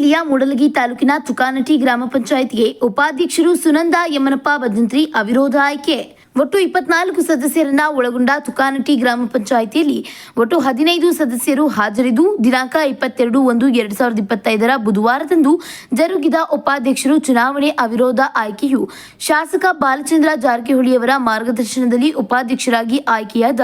ಜಿಲ್ಲೆಯ ಮೂಡಲಗಿ ತಾಲೂಕಿನ ತುಕಾನಟಿ ಗ್ರಾಮ ಪಂಚಾಯತ್ಗೆ ಉಪಾಧ್ಯಕ್ಷರು ಸುನಂದ ಯಮನಪ್ಪ ಭಜಂತ್ರಿ ಅವಿರೋಧ ಆಯ್ಕೆ. ಒಟ್ಟು ಇಪ್ಪತ್ನಾಲ್ಕು ಸದಸ್ಯರನ್ನ ಒಳಗೊಂಡ ತುಕಾನಟಿ ಗ್ರಾಮ ಪಂಚಾಯಿತಿಯಲ್ಲಿ ಒಟ್ಟು ಹದಿನೈದು ಸದಸ್ಯರು ಹಾಜರಿದ್ದು, ದಿನಾಂಕ ಇಪ್ಪತ್ತೆರಡು ಒಂದು ಎರಡ್ ಸಾವಿರದ ಇಪ್ಪತ್ತೈದರ ಬುಧವಾರದಂದು ಜರುಗಿದ ಉಪಾಧ್ಯಕ್ಷರು ಚುನಾವಣೆ ಅವಿರೋಧ ಆಯ್ಕೆಯು ಶಾಸಕ ಬಾಲಚಂದ್ರ ಜಾರಕಿಹೊಳಿಯವರ ಮಾರ್ಗದರ್ಶನದಲ್ಲಿ ಉಪಾಧ್ಯಕ್ಷರಾಗಿ ಆಯ್ಕೆಯಾದ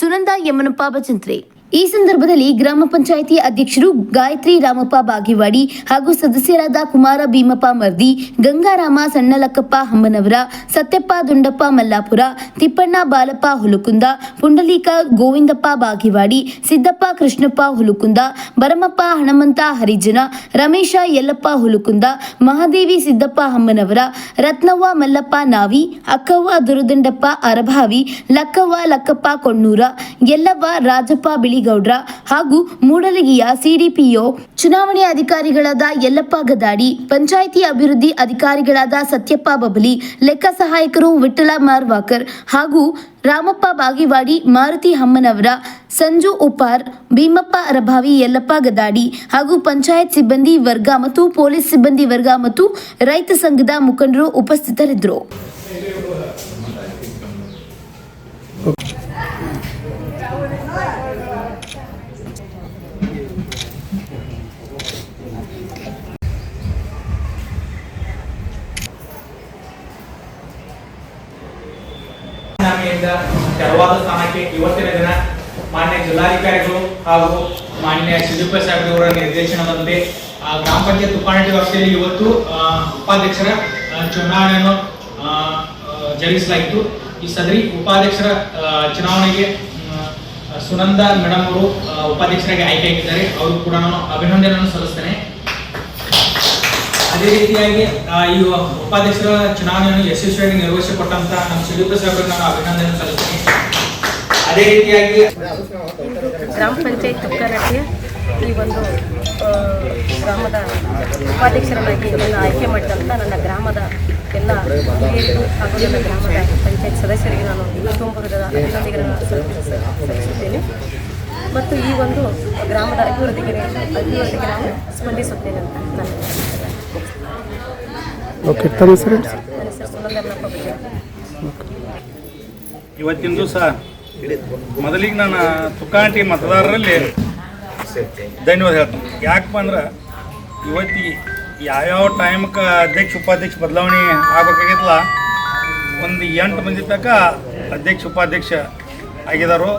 ಸುನಂದ ಯಮನಪ್ಪ ಭಜಂತ್ರೆ ಈ ಸಂದರ್ಭದಲ್ಲಿ ಗ್ರಾಮ ಪಂಚಾಯಿತಿ ಅಧ್ಯಕ್ಷರು ಗಾಯತ್ರಿ ರಾಮಪ್ಪ ಬಾಗಿವಾಡಿ ಹಾಗೂ ಸದಸ್ಯರಾದ ಕುಮಾರ ಭೀಮಪ್ಪ ಮರ್ದಿ, ಗಂಗಾರಾಮ ಸಣ್ಣಲಕ್ಕಪ್ಪ ಹಮ್ಮನವರ ಸತ್ಯಪ್ಪ ದುಂಡಪ್ಪ ಮಲ್ಲಾಪುರ, ತಿಪ್ಪಣ್ಣ ಬಾಲಪ್ಪ ಹುಲುಕುಂದ, ಪುಂಡಲೀಕ ಗೋವಿಂದಪ್ಪ ಬಾಗಿವಾಡಿ, ಸಿದ್ದಪ್ಪ ಕೃಷ್ಣಪ್ಪ ಹುಲುಕುಂದ ಭರಮಪ್ಪ ಹಣಮಂತ ಹರಿಜನ, ರಮೇಶ ಯಲ್ಲಪ್ಪ ಹುಲುಕುಂದ, ಮಹಾದೇವಿ ಸಿದ್ದಪ್ಪ ಹಮ್ಮನವರ ರತ್ನವ್ವ ಮಲ್ಲಪ್ಪ ನಾವಿ, ಅಕ್ಕವ್ವ ದುರದಂಡಪ್ಪ ಅರಭಾವಿ, ಲಕ್ಕವ್ವ ಲಕ್ಕಪ್ಪ ಕೊಣ್ಣೂರ, ಯಲ್ಲವ್ವ ರಾಜಪ್ಪ ಬಿಳಿಗೌಡ್ರ ಹಾಗೂ ಮೂಡಲಗಿಯ ಸಿಡಿಪಿಒ ಚುನಾವಣೆ ಅಧಿಕಾರಿಗಳಾದ ಯಲ್ಲಪ್ಪ ಗದಾಡಿ, ಪಂಚಾಯಿತಿ ಅಭಿವೃದ್ಧಿ ಅಧಿಕಾರಿಗಳಾದ ಸತ್ಯಪ್ಪ ಬಬಲಿ, ಲೆಕ್ಕ ಸಹಾಯಕರು ವಿಠಲ ಮಾರ್ವಾಕರ್ ಹಾಗೂ ರಾಮಪ್ಪ ಬಾಗಿವಾಡಿ, ಮಾರುತಿ ಹಮ್ಮನವರ ಸಂಜು ಉಪಾರ್ ಭೀಮಪ್ಪ ಅರಭಾವಿ ಯಲ್ಲಪ್ಪ ಗದಾಡಿ ಹಾಗೂ ಪಂಚಾಯತ್ ಸಿಬ್ಬಂದಿ ವರ್ಗ ಮತ್ತು ಪೊಲೀಸ್ ಸಿಬ್ಬಂದಿ ವರ್ಗ ಮತ್ತು ರೈತ ಸಂಘದ ಮುಖಂಡರು ಉಪಸ್ಥಿತರಿದ್ದರು. ರಾಜೀನಾಮೆಯಿಂದ ತೆರವಾದ ಸ್ಥಾನಕ್ಕೆ ಇವತ್ತಿನ ದಿನ ಮಾನ್ಯ ಜಿಲ್ಲಾಧಿಕಾರಿಗಳು ಹಾಗೂ ಮಾನ್ಯ ಸಿದ್ದಪ್ಪ ಸಾಹೇಬ್ರವರ ನಿರ್ದೇಶನದಂತೆ ಗ್ರಾಮ ಪಂಚಾಯತ್ ಉಪಾಣಿ ವ್ಯಾಪ್ತಿಯಲ್ಲಿ ಇವತ್ತು ಉಪಾಧ್ಯಕ್ಷರ ಚುನಾವಣೆಯನ್ನು ಜರುಗಿಸಲಾಯಿತು ಈ ಸದರಿ ಉಪಾಧ್ಯಕ್ಷರ ಚುನಾವಣೆಗೆ ಸುನಂದ ಮೇಡಮ್ ಅವರು ಉಪಾಧ್ಯಕ್ಷರಾಗಿ ಉಪಾಧ್ಯಕ್ಷರಾಗಿ ಆಯ್ಕೆಯಾಗಿದ್ದಾರೆ ಅವರು ಕೂಡ ನಾನು ಅಭಿನಂದನೆಯನ್ನು ಸಲ್ಲಿಸ್ತೇನೆ. ಅದೇ ರೀತಿಯಾಗಿ ಈ ಉಪಾಧ್ಯಕ್ಷರ ಚುನಾವಣೆಯನ್ನು ಯಶಸ್ವಿಯಾಗಿ ನಿರ್ವಹಿಸಿಕೊಟ್ಟಂತ ನಮ್ಮ ಸಿದ್ದಪ್ಪ ಅವರಿಗೆ ನಾನು ಅಭಿನಂದನೆ ಸಲ್ಲಿಸ್ತೀನಿ. ಅದೇ ರೀತಿಯಾಗಿ ಗ್ರಾಮ ಪಂಚಾಯತ್ ತುಕ್ಕನಟ್ಟಿಯ ಈ ಒಂದು ಗ್ರಾಮದ ಉಪಾಧ್ಯಕ್ಷರನ್ನಾಗಿ ನನ್ನ ಆಯ್ಕೆ ಮಾಡಿದಂಥ ನನ್ನ ಗ್ರಾಮದ ಎಲ್ಲ ಹಿರಿಯರಿಗೂ ಹಾಗೂ ನನ್ನ ಗ್ರಾಮದ ಪಂಚಾಯತ್ ಸದಸ್ಯರಿಗೆ ನಾನು ತುಂಬ ಅಭಿನಂದನೆಗಳನ್ನು ಸಲ್ಲಿಸ- ಸಲ್ಲಿಸುತ್ತೇನೆ. ಮತ್ತು ಈ ಒಂದು ಗ್ರಾಮದ ಅಭಿವೃದ್ಧಿಗೆ ಅಭಿವೃದ್ಧಿಗೆ ನಾನು ಸ್ಪಂದಿಸುತ್ತೇನೆ ಅಂತ ನನ್ನ ಓಕೆ ತಮ್ಮ ಹೆಸರು? ಇವತ್ತಿನ ದಿವಸ ಮೊದಲಿಗೆ ನಾನು ತುಕಾಂಟಿ ಮತದಾರರಲ್ಲಿ ಧನ್ಯವಾದ ಹೇಳ್ತೀನಿ. ಯಾಕಪ್ಪ ಅಂದ್ರೆ ಇವತ್ತಿಗೆ ಯಾವ್ಯಾವ ಟೈಮ್ಗೆ ಅಧ್ಯಕ್ಷ ಉಪಾಧ್ಯಕ್ಷ ಬದಲಾವಣೆ ಆಗ್ಬೇಕಾಗಿತ್ತಲ್ಲ ಒಂದು ಎಂಟು ಮಂದಿ ತನಕ ಅಧ್ಯಕ್ಷ ಉಪಾಧ್ಯಕ್ಷ ಆಗಿದಾರೋ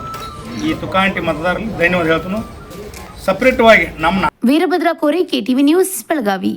ಈ ತುಕಾಂಟಿ ಮತದಾರರಲ್ಲಿ ಧನ್ಯವಾದ ಹೇಳ್ತೀನಿ. ಸಪ್ರೇಟ್ವಾಗಿ ನಮ್ಮ ವೀರಭದ್ರ ಕೋರೆ ಕೆಟಿವಿ ನ್ಯೂಸ್ ಬೆಳಗಾವಿ.